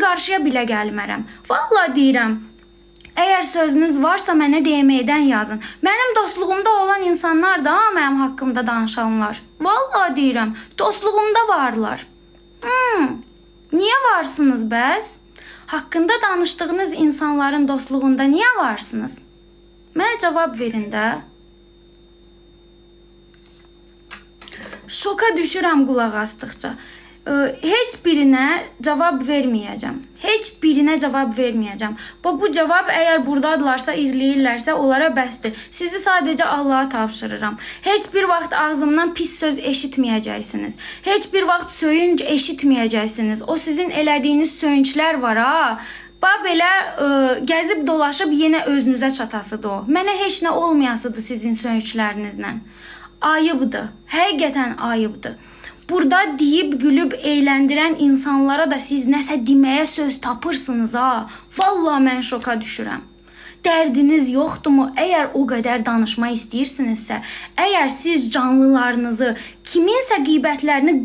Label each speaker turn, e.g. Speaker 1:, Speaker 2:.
Speaker 1: qarşı-qarşıya bilə gəlmərəm. Vallahi deyirəm. Əgər sözünüz varsa mənə DM'dən yazın. Mənim dostluğumda olan insanlar da mənim haqqımda danışanlar. Vallahi deyirəm, dostluğumda varlar. Hmm. Niyə varsınız bəs? Haqqında danışdığınız insanların dostluğunda niyə varsınız? Mənə cavab verin də. Şoka düşürəm qulaq asdıqca. Birinə cavab verməyəcəm. Heç birinə cavab verməyəcəm. Bu bu cavab əgər burdadılarsa, izləyirlərsə onlara bəsdir. Sizi sadəcə Allah'a tapşırıram. Heç bir vaxt ağzımdan pis söz eşitməyəcəksiniz. Heç bir vaxt söyünc eşitməyəcəksiniz. O sizin elədiyiniz söyünclər var ha. Ba belə ə, gəzib dolaşıb yenə özünüzə çatasıdır o. Mənə heç nə olmayasıdır sizin söyünclərinizlə. Ayıbdır. Həqiqətən ayıbdır. Burada deyib gülüb eğləndirən insanlara da siz nəsə deməyə söz tapırsınız ha. Vallahi mən şoka düşürəm. Dərdiniz yoxdurmu? Əgər o qədər danışma istəyirsinizsə, əgər siz canlılarınızı, kiminsə qeybətlərini